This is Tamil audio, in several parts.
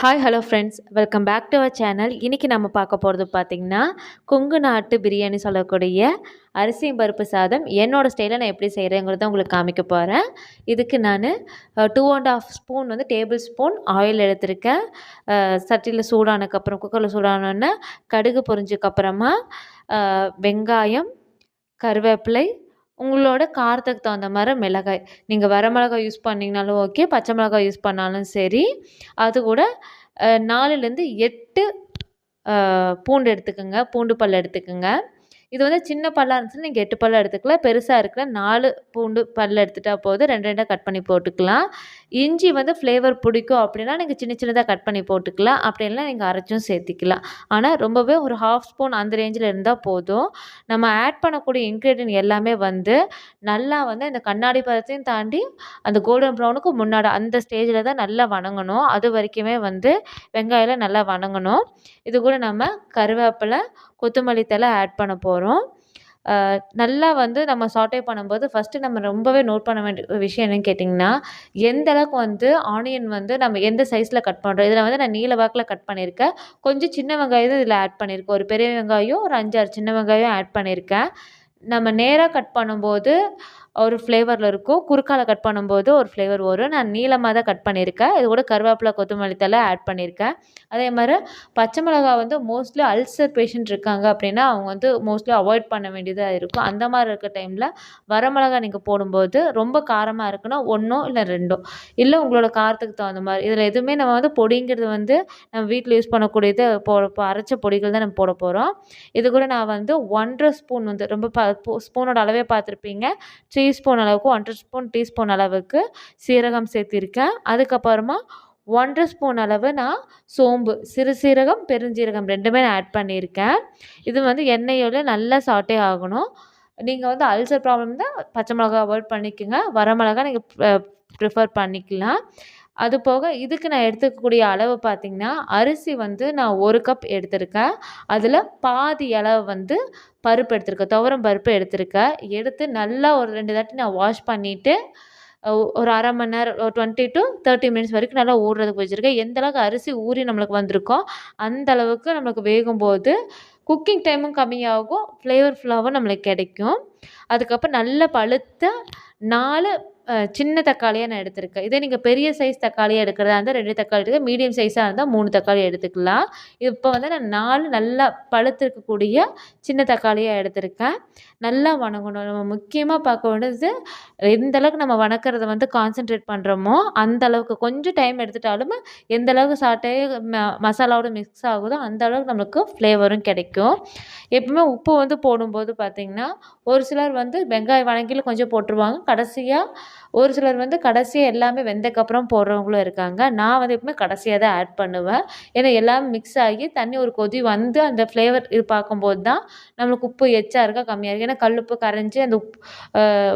Hi hello friends welcome back to our channel இன்றைக்கி நம்ம பார்க்க போகிறது பார்த்திங்கன்னா கொங்கு நாட்டு பிரியாணி சொல்லக்கூடிய அரிசி பருப்பு சாதம். என்னோடய ஸ்டைலில் நான் எப்படி செய்கிறேங்கிறத உங்களுக்கு காமிக்க போகிறேன் இதுக்கு நான் டூ அண்ட் ஆஃப் ஸ்பூன் வந்து டேபிள் ஸ்பூன் ஆயில் எடுத்திருக்கேன். சட்டியில் சூடானக்கப்புறம் குக்கரில் சூடானோன்னே கடுகு பொரிஞ்சதுக்கப்புறமா வெங்காயம் கருவேப்பிலை உங்களோட காரத்துக்கு தகுந்த மாதிரி மிளகாய். நீங்கள் வரமிளகாய் யூஸ் பண்ணிங்கனாலும் ஓகே பச்சை மிளகாய் யூஸ் பண்ணாலும் சரி. அது கூட நாலுலேருந்து எட்டு பூண்டு எடுத்துக்கோங்க. பூண்டு பல் எடுத்துக்கோங்க. இது வந்து சின்ன பல்லாக இருந்துச்சுன்னா நீங்கள் எட்டு பல்ல எடுத்துக்கலாம். பெருசாக இருக்கிற நாலு பூண்டு பல் எடுத்துட்டா போதும். ரெண்டு ரெண்டாக கட் பண்ணி போட்டுக்கலாம். இஞ்சி வந்து ஃப்ளேவர் பிடிக்கும் அப்படின்னா நீங்கள் சின்ன சின்னதாக கட் பண்ணி போட்டுக்கலாம். அப்படின்லாம் நீங்கள் அரைச்சும் சேர்த்திக்கலாம். ஆனால் ரொம்பவே ஒரு ஹாஃப் ஸ்பூன் அந்த ரேஞ்சில் இருந்தால் போதும். நம்ம ஆட் பண்ணக்கூடிய இன்க்ரீடியன்ட் எல்லாமே வந்து நல்லா வந்து இந்த கண்ணாடி பதத்தையும் தாண்டி அந்த கோல்டன் ப்ரௌனுக்கு முன்னாடி அந்த ஸ்டேஜில் தான் நல்லா வணங்கணும். அது வரைக்குமே வந்து வெங்காயம் நல்லா வணங்கணும். இது கூட நம்ம கருவேப்பிலை கொத்தமல்லி தழை ஆட் பண்ண போகிறோம் நல்லா வந்து நம்ம சாட்டே பண்ணும்போது ஃபஸ்ட்டு நம்ம ரொம்பவே நோட் பண்ண வேண்டிய விஷயம் என்னன்னு கேட்டிங்கன்னா எந்த அளவுக்கு வந்து ஆனியன் வந்து நம்ம எந்த சைஸில் கட் பண்ணுறோம் இதில் வந்து நான் நீல வாக்கில் கட் பண்ணியிருக்கேன். கொஞ்சம் சின்ன வெங்காயம் தான் இதில் ஆட் பண்ணியிருக்கேன். ஒரு பெரிய வெங்காயம் ஒரு அஞ்சாறு சின்ன வெங்காயம் ஆட் பண்ணியிருக்கேன். நம்ம நேராக கட் பண்ணும்போது ஒரு ஃப்ளேவரில் இருக்கும். குறுக்கால கட் பண்ணும்போது ஒரு ஃப்ளேவர் வரும். நான் நீளமாக தான் கட் பண்ணியிருக்கேன். இது கூட கருவேப்பிலை கொத்தமல்லி தழை ஆட் பண்ணியிருக்கேன். அதே மாதிரி பச்சை மிளகா வந்து மோஸ்ட்லி அல்சர் பேஷண்ட் இருக்காங்க அப்படின்னா அவங்க வந்து மோஸ்ட்லி அவாய்ட் பண்ண வேண்டியதாக இருக்கும். அந்த மாதிரி இருக்க டைமில் வரமிளகா நீங்கள் போடும்போது ரொம்ப காரமாக இருக்குன்னா ஒன்றோ இல்லை ரெண்டோ. இல்லை உங்களோட காரத்துக்கு தகுந்த மாதிரி. இதில் எதுவுமே நம்ம வந்து பொடிங்கிறது வந்து நம்ம வீட்டில் யூஸ் பண்ணக்கூடியது போ அரைச்ச பொடிகள் தான் நம்ம போட போகிறோம் இது கூட நான் வந்து ஒன்றரை ஸ்பூன் வந்து ரொம்ப பா ஸ்பூனோட அளவே பார்த்துருப்பீங்க. த்ரீ டீஸ்பூன் அளவுக்கு ஒன்றரை ஸ்பூன் டீஸ்பூன் அளவுக்கு சீரகம் சேர்த்திருக்கேன். அதுக்கப்புறமா ஒன்றரை ஸ்பூன் அளவு நான் சோம்பு சிறு சீரகம் பெருஞ்சீரகம் ரெண்டுமே நான் ஆட் பண்ணியிருக்கேன். இது வந்து எண்ணெயோட நல்லா சாட்டே ஆகணும். நீங்கள் வந்து அல்சர் ப்ராப்ளம் தான் பச்சை மிளகா அவாய்ட் பண்ணிக்கோங்க. வரமிளகா நீங்கள் ப்ரிஃபர் பண்ணிக்கலாம். அது போக இதுக்கு நான் எடுத்துக்கக்கூடிய அளவு பார்த்திங்கன்னா அரிசி வந்து நான் ஒரு கப் எடுத்திருக்கேன். அதில் பாதி அளவு வந்து பருப்பு எடுத்திருக்கேன். துவரம் பருப்பு எடுத்திருக்கேன். எடுத்து நல்லா ஒரு ரெண்டு தாட்டி நான் வாஷ் பண்ணிவிட்டு ஒரு அரை மணி நேரம் ஒரு டுவெண்ட்டி டு தேர்ட்டி மினிட்ஸ் வரைக்கும் நல்லா ஊறுறதுக்கு வச்சுருக்கேன். எந்த அளவுக்கு அரிசி ஊறி நம்மளுக்கு வந்திருக்கோ அந்த அளவுக்கு நம்மளுக்கு வேகும்போது குக்கிங் டைமும் கம்மியாகும். ஃப்ளேவர்ஃபுல்லாகவும் நம்மளுக்கு கிடைக்கும். அதுக்கப்புறம் நல்ல பழுத்த நாலு சின்ன தக்காளியாக நான் எடுத்திருக்கேன். இதே நீங்கள் பெரிய சைஸ் தக்காளியாக எடுக்கிறதா இருந்தால் ரெண்டு தக்காளி எடுக்க மீடியம் சைஸாக இருந்தால் மூணு தக்காளி எடுத்துக்கலாம். இப்போ வந்து நான் நாலு நல்லா பழுத்திருக்கக்கூடிய சின்ன தக்காளியாக எடுத்திருக்கேன். நல்லா வணங்கணும். நம்ம முக்கியமாக பார்க்க வேண்டியது எந்த அளவுக்கு நம்ம வணக்கிறத வந்து கான்சென்ட்ரேட் பண்ணுறோமோ அந்த அளவுக்கு கொஞ்சம் டைம் எடுத்துட்டாலும் எந்த அளவுக்கு சாட்டை ம மசாலாவோட மிக்ஸ் ஆகுதோ அந்த அளவுக்கு நம்மளுக்கு ஃப்ளேவரும் கிடைக்கும். எப்பவுமே உப்பு வந்து போடும்போது பார்த்திங்கன்னா ஒரு சிலர் வந்து வெங்காயம் வணங்கியில் கொஞ்சம் போட்டுருவாங்க. கடைசியாக ஒரு சிலர் வந்து கடைசியாக எல்லாமே வெந்தக்கப்புறம் போடுறவங்களும் இருக்காங்க. நான் வந்து எப்பவுமே கடைசியாக தான் ஆட் பண்ணுவேன். ஏன்னா எல்லாமே மிக்ஸ் ஆகி தண்ணி ஒரு கொதி வந்து அந்த ஃப்ளேவர் இது பார்க்கும்போது தான் நம்மளுக்கு உப்பு எச்சா இருக்கா கம்மியாக இருக்குது ஏன்னா கல்லுப்பு கரைஞ்சி அந்த உப்பு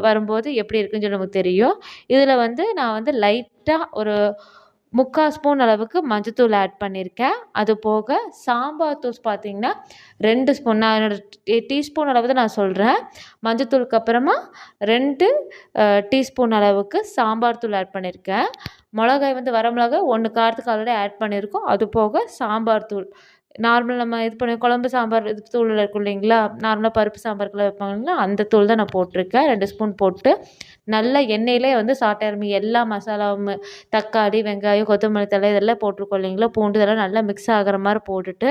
வரும்போது எப்படி இருக்குன்னு சொல்லி நமக்கு தெரியும். இதில் வந்து நான் வந்து லைட்டாக ஒரு முக்கால் ஸ்பூன் அளவுக்கு மஞ்சத்தூள் ஆட் பண்ணியிருக்கேன் அது போக சாம்பார் தூள் பார்த்தீங்கன்னா ரெண்டு ஸ்பூன். நான் என்னோடய டீஸ்பூன் அளவு தான் நான் சொல்கிறேன் மஞ்சத்தூளுக்கு அப்புறமா ரெண்டு டீஸ்பூன் அளவுக்கு சாம்பார் தூள் ஆட் பண்ணியிருக்கேன் மிளகாய் வந்து வர மிளகாய் ஒன்று காரத்துக்கு ஆல்ரெடி ஆட் பண்ணியிருக்கோம் அது போக சாம்பார் தூள். நார்மல் நம்ம இது பண்ணி குழம்பு சாம்பார் இது தூள் இருக்கும் இல்லைங்களா? நார்மலாக பருப்பு சாம்பாருக்குலாம் வைப்பாங்களா அந்த தூள் தான் நான் போட்டிருக்கேன். ரெண்டு ஸ்பூன் போட்டு நல்லா எண்ணெயிலே வந்து சாட்டாரமி எல்லா மசாலாவும் தக்காளி வெங்காயம் கொத்தமல்லி தழை இதெல்லாம் போட்டிருக்கோம் இல்லைங்களா? பூண்டு இதெல்லாம் நல்லா மிக்ஸ் ஆகிற மாதிரி போட்டுட்டு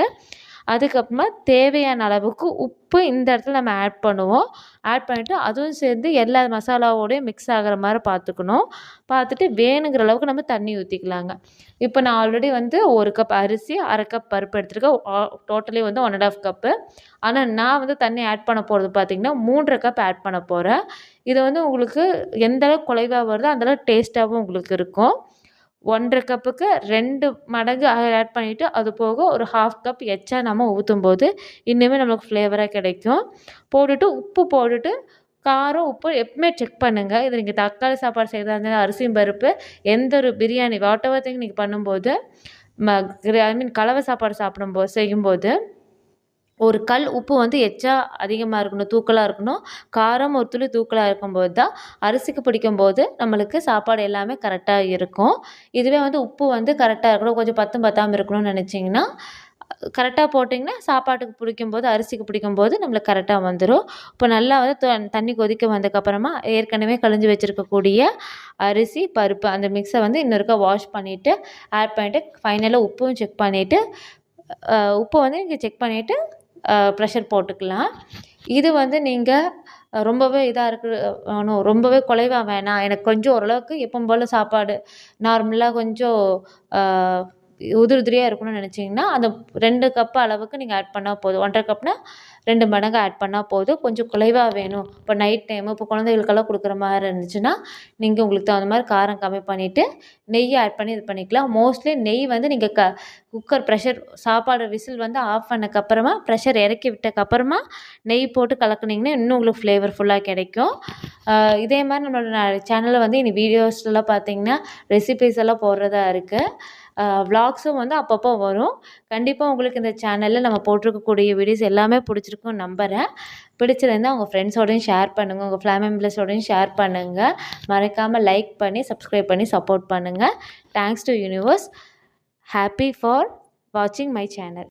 அதுக்கப்புறமா தேவையான அளவுக்கு உப்பு இந்த இடத்துல நம்ம ஆட் பண்ணுவோம். ஆட் பண்ணிவிட்டு அதுவும் சேர்ந்து எல்லா மசாலாவோடையும் மிக்ஸ் ஆகிற மாதிரி பார்த்துக்கணும். பார்த்துட்டு வேணுங்கிற அளவுக்கு நம்ம தண்ணி ஊற்றிக்கலாங்க இப்போ நான் ஆல்ரெடி வந்து ஒரு கப் அரிசி அரை கப் பருப்பு எடுத்துருக்கேன். டோட்டலி வந்து ஒன் அண்ட் ஆஃப் கப்பு ஆனால் நான் வந்து தண்ணி ஆட் பண்ண போகிறது பார்த்திங்கன்னா மூன்றரை கப் ஆட் பண்ண போகிறேன் இது வந்து உங்களுக்கு எந்தளவுக்கு குலைவாக வருதோ அந்தளவுக்கு டேஸ்ட்டாகவும் உங்களுக்கு இருக்கும். ஒன்றரை கப்புக்கு ரெண்டு மடங்கு ஆட் பண்ணிவிட்டு அது போக ஒரு ஹாஃப் கப் எச்சா நம்ம ஊற்றும் போது இன்னுமே நம்மளுக்கு ஃப்ளேவராக கிடைக்கும். போட்டுட்டு உப்பு போட்டுட்டு காரம் உப்பு எப்பவுமே செக் பண்ணுங்கள் இது நீங்கள் தக்காளி சாப்பாடு செய்கிறதா இருந்தாலும் அரிசியும் பருப்பு எந்த ஒரு பிரியாணி வாட் எவர் திங் நீங்கள் பண்ணும்போது ம ஐ மீன் கலவை சாப்பாடு சாப்பிடும்போது செய்யும்போது ஒரு கல் உப்பு வந்து எச்சா அதிகமாக இருக்கணும் தூக்கலாக இருக்கணும். காரம் ஒரு துளி தூக்கலாக இருக்கும்போது தான் அரிசிக்கு பிடிக்கும்போது நம்மளுக்கு சாப்பாடு எல்லாமே கரெக்டாக இருக்கும். இதுவே வந்து உப்பு வந்து கரெக்டாக இருக்கணும். கொஞ்சம் பத்தும் பத்தாமல் இருக்கணும்னு நினச்சிங்கன்னா கரெக்டாக போட்டிங்கன்னா சாப்பாட்டுக்கு பிடிக்கும்போது அரிசிக்கு பிடிக்கும்போது நம்மளுக்கு கரெக்டாக வந்துடும் இப்போ நல்லா வந்து த தண்ணி கொதிக்க வந்ததுக்கப்புறமா ஏற்கனவே கழிஞ்சு வச்சுருக்கக்கூடிய அரிசி பருப்பு அந்த மிக்ஸை வந்து இன்னொருக்கா வாஷ் பண்ணிவிட்டு ஆட் பண்ணிவிட்டு ஃபைனலாக உப்பும் செக் பண்ணிவிட்டு உப்பை வந்து நீங்கள் செக் பண்ணிவிட்டு ப்ரெஷர் போட்டுக்கலாம். இது வந்து நீங்கள் ரொம்பவே இதாக இருக்கு வேணும் ரொம்பவே குலைவா வேணாம். எனக்கு கொஞ்சம் ஓரளவுக்கு எப்பவும் போல் சாப்பாடு நார்மலாக கொஞ்சம் உதிரி உதிரியாக இருக்கணும்னு நினச்சிங்கன்னா அந்த ரெண்டு கப் அளவுக்கு நீங்கள் ஆட் பண்ணால் போதும். ஒன்றரை கப்னா ரெண்டு மடங்கு ஆட் பண்ணால் போதும். கொஞ்சம் குலைவாக வேணும். இப்போ நைட் டைமு இப்போ குழந்தைகளுக்கெல்லாம் கொடுக்குற மாதிரி இருந்துச்சுன்னா நீங்கள் உங்களுக்கு தகுந்த மாதிரி காரம் கம்மி பண்ணிவிட்டு நெய் ஆட் பண்ணி இது பண்ணிக்கலாம். மோஸ்ட்லி நெய் வந்து நீங்கள் க குக்கர் ப்ரெஷர் சாப்பாடு விசில் வந்து ஆஃப் பண்ணக்கப்புறமா ப்ரெஷர் இறக்கி விட்டக்கப்புறமா நெய் போட்டு கலக்குனிங்கன்னா இன்னும் உங்களுக்கு ஃப்ளேவர்ஃபுல்லாக கிடைக்கும். இதே மாதிரி நம்மளோட சேனலில் வந்து இனி வீடியோஸ்லாம் பார்த்தீங்கன்னா ரெசிபீஸ் எல்லாம் போடுறதா இருக்குது விலாக்ஸும் வந்து அப்பப்போ வரும். கண்டிப்பாக உங்களுக்கு இந்த சேனலில் நம்ம போட்டிருக்கக்கூடிய வீடியோஸ் எல்லாமே பிடிச்சிருக்கும் நம்புகிறேன் பிடிச்சிருந்தால் உங்கள் ஃப்ரெண்ட்ஸோடையும் ஷேர் பண்ணுங்கள் உங்கள் ஃபேமிலி மெம்பர்ஸோடையும் ஷேர் பண்ணுங்கள் மறக்காமல் லைக் பண்ணி சப்ஸ்கிரைப் பண்ணி சப்போர்ட் பண்ணுங்கள் thanks to universe happy for வாட்சிங் மை சேனல்